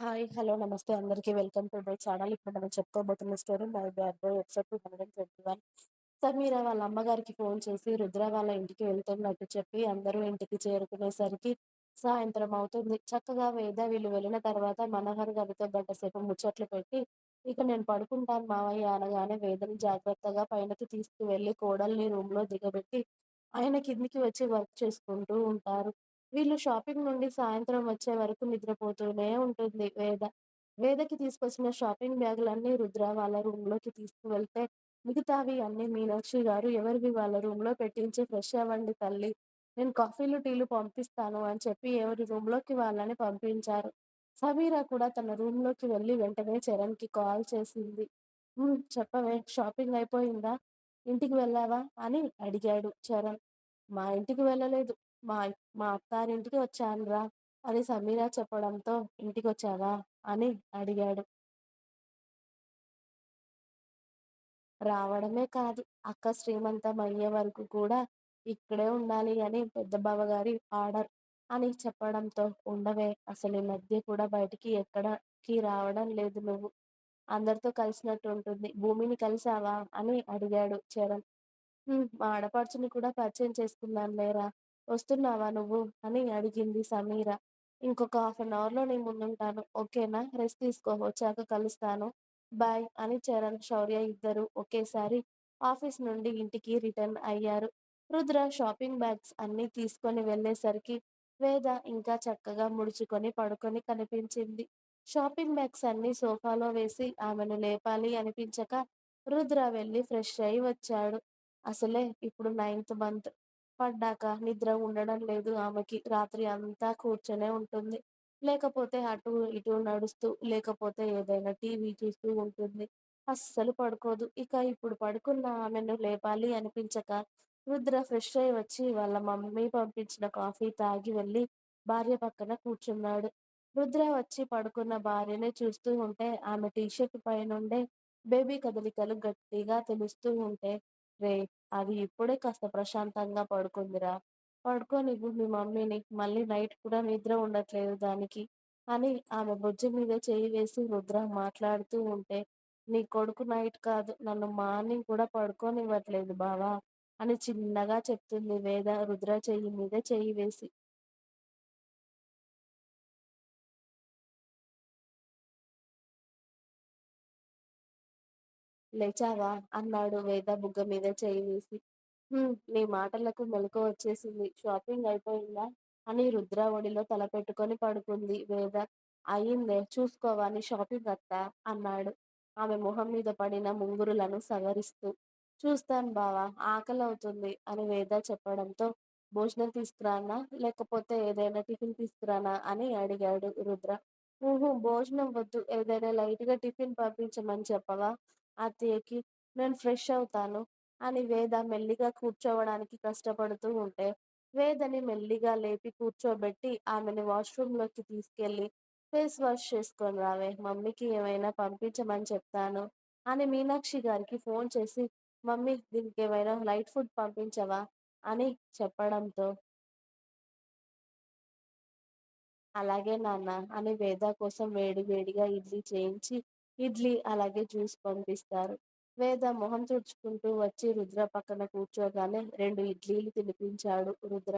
Hi. Hello. నమస్తే అందరికి. Welcome to my channel. ఇప్పుడు మనం చెప్పుకోబోతున్న story 'my bad boy' episode 221. Sameera వాళ్ళ అమ్మగారికి ఫోన్ చేసి రుద్ర వాళ్ళ ఇంటికి వెళ్తున్నట్టు చెప్పి అందరూ ఇంటికి చేరుకునేసరికి సాయంత్రం అవుతుంది. చక్కగా వేద వీళ్ళు వెళ్ళిన తర్వాత మనోహర్ గారితో గంటసేపు ముచ్చట్లు పెట్టి ఇక నేను పడుకుంటాను మావయ్య అనగానే వేదని జాగ్రత్తగా పైనకి తీసుకువెళ్ళి కోడల్ని రూమ్లో దిగబెట్టి ఆయన కిందికి వచ్చి వర్క్ చేసుకుంటూ ఉంటారు. వీళ్ళు షాపింగ్ నుండి సాయంత్రం వచ్చే వరకు నిద్రపోతూనే ఉంటుంది వేద. వేదకి తీసుకొచ్చిన షాపింగ్ బ్యాగులన్నీ రుద్ర వాళ్ళ రూమ్లోకి తీసుకువెళ్తే మిగతావి అన్ని మీనాక్షి గారు ఎవరివి వాళ్ళ రూమ్లో పెట్టించి ఫ్రెష్ అవ్వండి తల్లి నేను కాఫీలు, టీలు పంపిస్తాను అని చెప్పి ఎవరి రూమ్లోకి వాళ్ళని పంపించారు. సమీరా కూడా తన రూమ్లోకి వెళ్ళి వెంటనే చరణ్కి కాల్ చేసింది. చెప్పవే షాపింగ్ అయిపోయిందా? ఇంటికి వెళ్ళావా? అని అడిగాడు చరణ్. మా ఇంటికి వెళ్ళలేదు. మా మా అత్తారింటికి వచ్చానురా అని సమీర చెప్పడంతో ఇంటికొచ్చావా? అని అడిగాడు. రావడమే కాదు అక్క శ్రీమంతం అయ్యే వరకు కూడా ఇక్కడే ఉండాలి అని పెద్ద బావగారి ఆర్డర్ అని చెప్పడంతో ఉండవే అసలు ఈ మధ్య కూడా బయటికి ఎక్కడకి రావడం లేదు నువ్వు. అందరితో కలిసినట్టు ఉంటుంది. భూమిని కలిసావా? అని అడిగాడు చరణ్. మా ఆడపడుచుని కూడా పరిచయం చేసుకున్నాను లేరా! వస్తున్నావా నువ్వు? అని అడిగింది సమీర. ఇంకొక హాఫ్ అన్ అవర్లో ముందుంటాను. ఓకేనా? రెస్ట్ తీసుకో వచ్చాక కలుస్తాను. బాయ్ అని చరణ్, శౌర్య ఇద్దరు ఒకేసారి ఆఫీస్ నుండి ఇంటికి రిటర్న్ అయ్యారు. రుద్ర షాపింగ్ బ్యాగ్స్ అన్నీ తీసుకొని వెళ్ళేసరికి వేద ఇంకా చక్కగా ముడుచుకొని పడుకొని కనిపించింది. షాపింగ్ బ్యాగ్స్ అన్ని సోఫాలో వేసి ఆమెను లేపాలి అనిపించక రుద్ర వెళ్ళి ఫ్రెష్ అయి వచ్చాడు. అసలే ఇప్పుడు నైన్త్ మంత్ పడ్డాక నిద్ర ఉండడం లేదు ఆమెకి. రాత్రి అంతా కూర్చొనే ఉంటుంది. లేకపోతే అటు ఇటు నడుస్తూ, లేకపోతే ఏదైనా టీవీ చూస్తూ ఉంటుంది. అస్సలు పడుకోదు. ఇక ఇప్పుడు పడుకున్న ఆమెను లేపాలి అనిపించక రుద్ర ఫ్రెష్ అయి వచ్చి వాళ్ళ మమ్మీ పంపించిన కాఫీ తాగి వెళ్ళి భార్య పక్కన కూర్చున్నాడు. రుద్ర వచ్చి పడుకున్న భార్యని చూస్తూ ఉంటే ఆమె టీషర్ట్ పైనుండే బేబీ కదలికలు గట్టిగా తెలుస్తూ ఉంటే రే అది ఇప్పుడే కాస్త ప్రశాంతంగా పడుకుందిరా! పడుకోనివ్వు మీ మమ్మీని. మళ్ళీ నైట్ కూడా నిద్ర ఉండట్లేదు దానికి అని ఆమె భుజం మీద చేయి వేసి రుద్ర మాట్లాడుతూ ఉంటే నీ కొడుకు నైట్ కాదు నన్ను మార్నింగ్ కూడా పడుకోనివ్వట్లేదు బావా అని చిన్నగా చెప్తుంది వేద రుద్ర చెయ్యి మీద చెయ్యి వేసి. లేచావా? అన్నాడు వేద బుగ్గ మీద చేయి వేసి. నీ మాటలకు మెలకు వచ్చేసింది. షాపింగ్ అయిపోయిందా? అని రుద్ర ఒడిలో తల పెట్టుకొని పడుకుంది వేద. అయిందే చూసుకోవా షాపింగ్ అత్తా? అన్నాడు ఆమె మొహం మీద పడిన ముంగురులను సవరిస్తూ. చూస్తాను బావా! ఆకలి అవుతుంది అని వేద చెప్పడంతో భోజనం తీసుకురానా? లేకపోతే ఏదైనా టిఫిన్ తీసుకురానా? అని అడిగాడు రుద్ర. ఉహూ భోజనం వద్దు. ఏదైనా లైట్గా టిఫిన్ పంపించమని చెప్పవా? అత్తయ్యకి? నేను ఫ్రెష్ అవుతాను. అని వేద మెల్లిగా కూర్చోవడానికి కష్టపడుతూ ఉంటే వేదని మెల్లిగా లేపి కూర్చోబెట్టి ఆమెని వాష్రూమ్లోకి తీసుకెళ్ళి ఫేస్ వాష్ చేసుకొని రావే మమ్మీకి ఏమైనా పంపించమని చెప్తాను అని మీనాక్షి గారికి ఫోన్ చేసి మమ్మీ దీనికి ఏమైనా లైట్ ఫుడ్ పంపించవా? అని చెప్పడంతో అలాగే నాన్న అని వేద కోసం వేడి వేడిగా ఇడ్లీ చేయించి ఇడ్లీ అలాగే జ్యూస్ పంపిస్తారు. వేద మొహం తుడుచుకుంటూ వచ్చి రుద్ర పక్కన కూర్చోగానే రెండు ఇడ్లీలు తినిపించాడు రుద్ర.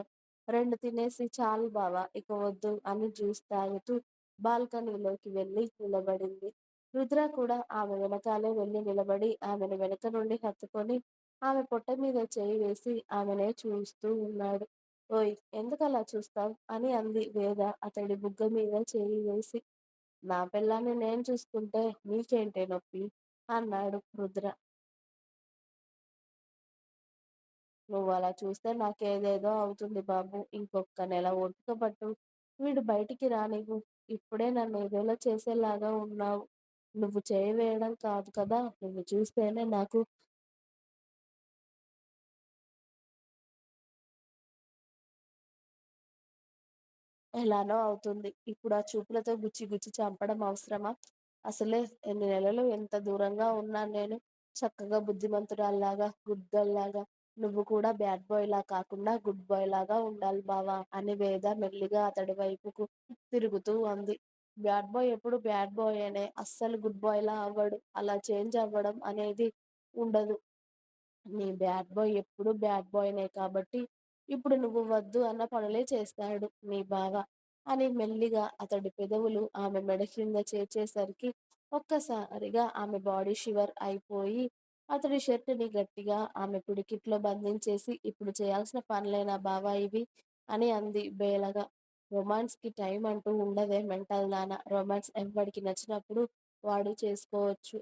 రెండు తినేసి చాలు బావా ఇక వద్దు అని జ్యూస్ తాగుతూ బాల్కనీలోకి వెళ్ళి నిలబడింది. రుద్ర కూడా ఆమె వెనకాలే వెళ్ళి నిలబడి ఆమెను వెనక నుండి హత్తుకొని ఆమె పొట్ట మీద చేయి వేసి ఆమెనే చూస్తూ ఉన్నాడు. ఓయ్ ఎందుకలా చూస్తావ్? అని అంది వేద అతడి బుగ్గ మీద చేయి వేసి. నా పెళ్ళాన్ని నేను చూసుకుంటే నీకేంటే నొప్పి? అన్నాడు రుద్ర. నువ్వు అలా చూస్తే నాకేదేదో అవుతుంది బాబు ఇంకొక నెల ఒట్టుక పట్టు. వీడు బయటికి రానివ్వు. ఇప్పుడే నన్ను ఏదోలా చేసేలాగా ఉన్నావు. నువ్వు చేయి వేయడం కాదు కదా నువ్వు చూస్తేనే నాకు ఎలానో అవుతుంది. ఇప్పుడు ఆ చూపులతో గుచ్చి గుచ్చి చంపడం అవసరమా? అసలే ఎన్ని నెలలు ఎంత దూరంగా ఉన్నాను నేను. చక్కగా బుద్ధిమంతురాల్లాగా, గుడ్ గర్ల్ లాగా నువ్వు కూడా బ్యాడ్ బాయ్ లా కాకుండా గుడ్ బాయ్ లాగా ఉండాలి బావా అని వేద మెల్లిగా అతడి వైపుకు తిరుగుతూ అంది. బ్యాడ్ బాయ్ ఎప్పుడు బ్యాడ్ బాయ్ అనే అస్సలు గుడ్ బాయ్ లా అవ్వడు. అలా చేంజ్ అవ్వడం అనేది ఉండదు. నీ బ్యాడ్ బాయ్ ఎప్పుడు బ్యాడ్ బాయ్‌నే కాబట్టి, ఇప్పుడు నువ్వు వద్దు అన్న పనులే చేస్తాడు మీ బావ. అని మెల్లిగా అతడి పెదవులు ఆమె మెడ కింద చేర్చేసరికి ఒక్కసారిగా ఆమె బాడీ షివర్ అయిపోయి, అతడి షర్టుని గట్టిగా ఆమె పిడికిట్లో బంధించేసి ఇప్పుడు చేయాల్సిన పనులేనా బావా ఇవి? అని అంది బేలగా. రొమాన్స్‌కి టైం అంటూ ఉండదే మెంటల్ నాన్న రొమాన్స్ ఎవరికి నచ్చినప్పుడు వాడు చేసుకోవచ్చు.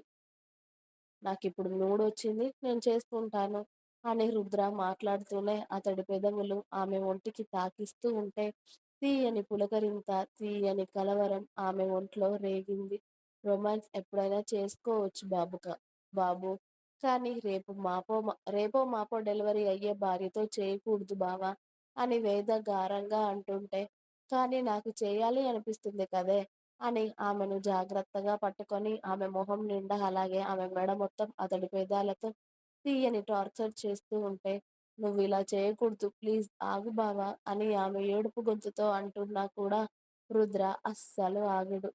నాకు ఇప్పుడు మూడు వచ్చింది నేను చేసుకుంటాను. అని రుద్ర మాట్లాడుతూనే అతడి పెదవులు ఆమె ఒంటికి తాకిస్తూ ఉంటే తీయని పులకరింత, తీయని కలవరం ఆమె ఒంట్లో రేగింది. రొమాన్స్ ఎప్పుడైనా చేసుకోవచ్చు బాబుగా బాబు కానీ రేపు మాపో రేపో మాపో డెలివరీ అయ్యే భార్యతో చేయకూడదు బావా! అని వేద గారంగా అంటుంటే, కానీ నాకు చేయాలి అనిపిస్తుంది కదే! అని ఆమెను జాగ్రత్తగా పట్టుకొని ఆమె మొహం నిండా అలాగే ఆమె మెడ మొత్తం అతడి పేదాలతో తీయని టార్చర్ చేస్తూ ఉంటే, నువ్వు ఇలా చేయకూడదు ప్లీజ్ ఆగు బావా! అని ఆమె ఏడుపు గొంతుతో అంటున్నా కూడా రుద్ర అస్సలు ఆగడు.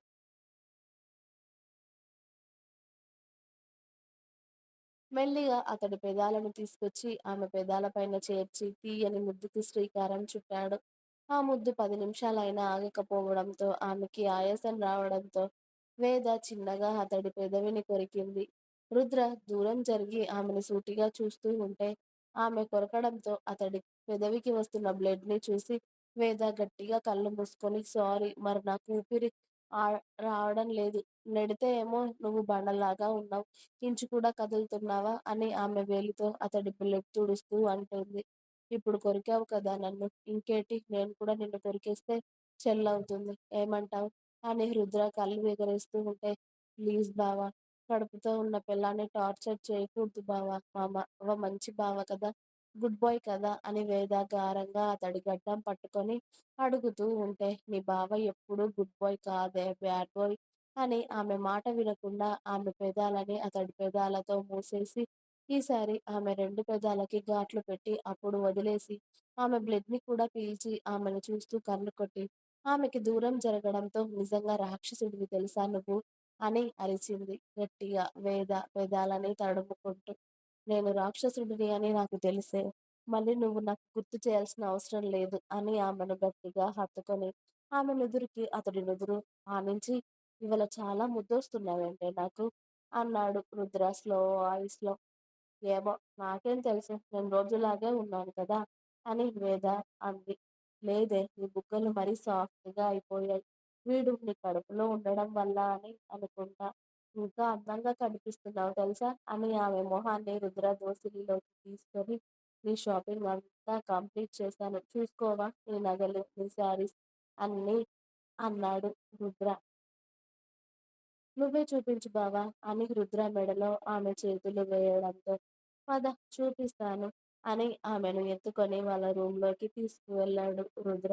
మెల్లిగా అతడి పెదాలను తీసుకొచ్చి ఆమె పెదాలపైన చేర్చి తీయని ముద్దుకి శ్రీకారం చుట్టాడు. ఆ ముద్దు పది నిమిషాలైనా ఆగకపోవడంతో ఆమెకి ఆయాసం రావడంతో వేద చిన్నగా అతడి పెదవిని కొరికింది. రుద్ర దూరం జరిగి ఆమెను సూటిగా చూస్తూ ఉంటే ఆమె కొరకడంతో అతడి పెదవికి వస్తున్న బ్లడ్ని చూసి వేద గట్టిగా కళ్ళు మూసుకొని సారీ మరి నాకు ఊపిరి రావడం లేదు. నెడితే ఏమో నువ్వు బండలాగా ఉన్నావు ఇంచు కూడా కదులుతున్నావా? అని ఆమె వేలితో అతడి బ్లడ్ తుడుస్తూ అంటుంది. ఇప్పుడు కొరికావు కదా నన్ను. ఇంకేటి నేను కూడా నిన్ను కొరికేస్తే చెల్లవుతుంది. ఏమంటావ్? అని రుద్ర కళ్ళు ఎగరేస్తూ ఉంటే ప్లీజ్ బావా! కడుపుతో ఉన్న పిల్లాన్ని టార్చర్ చేయకూడదు బావ మా బావ మంచి బావ కదా! గుడ్ బాయ్ కదా! అని వేద గారంగా అతడి గడ్డం పట్టుకొని అడుగుతూ ఉంటే నీ బావ ఎప్పుడూ గుడ్ బాయ్ కాదే బ్యాడ్ బాయ్ అని ఆమె మాట వినకుండా ఆమె పెదాలని అతడి పెదాలతో మూసేసి ఈసారి ఆమె రెండు పెదాలకి ఘాట్లు పెట్టి అప్పుడు వదిలేసి ఆమె బ్లడ్ని కూడా పీల్చి ఆమెను చూస్తూ కన్ను కొట్టి ఆమెకి దూరం జరగడంతో నిజంగా రాక్షసుడివి తెలుసా నువ్వు? అని అరిచింది గట్టిగా వేద వేదాలని తడుముకుంటూ. నేను రాక్షసుడిని అని నాకు తెలిసే. మళ్ళీ నువ్వు నాకు గుర్తు చేయాల్సిన అవసరం లేదు అని ఆమెను గట్టిగా హత్తుకొని ఆమె నుదురికి అతడి నుదురు ఆనించి ఇవాళ చాలా ముద్దొస్తున్నావంటే నాకు? అన్నాడు రుద్ర స్లో వాయిస్‌లో. ఏమో నాకేం తెలుసు నేను రోజులాగే ఉన్నాను కదా! అని వేద అంది. లేదే నీ బుగ్గలు మరీ సాఫ్ట్‌గా అయిపోయాయి. వీడు నీ కడుపులో ఉండడం వల్ల అని అనుకుంటా. ఇంకా అందంగా కనిపిస్తున్నావు తెలుసా? అని ఆమె మొహాన్ని రుద్ర దోసిలిలోకి తీసుకొని నీ షాపింగ్ అంతా కంప్లీట్ చేశాను. చూసుకోవా? నీ నగలు, నీ శారీస్ అన్నీ అన్నాడు రుద్ర. నువ్వే చూపించు బావా! అని రుద్ర మెడలో ఆమె చేతులు వేయడంతో పద చూపిస్తాను అని ఆమెను ఎత్తుకొని వాళ్ళ రూమ్‌లోకి తీసుకువెళ్ళాడు రుద్ర.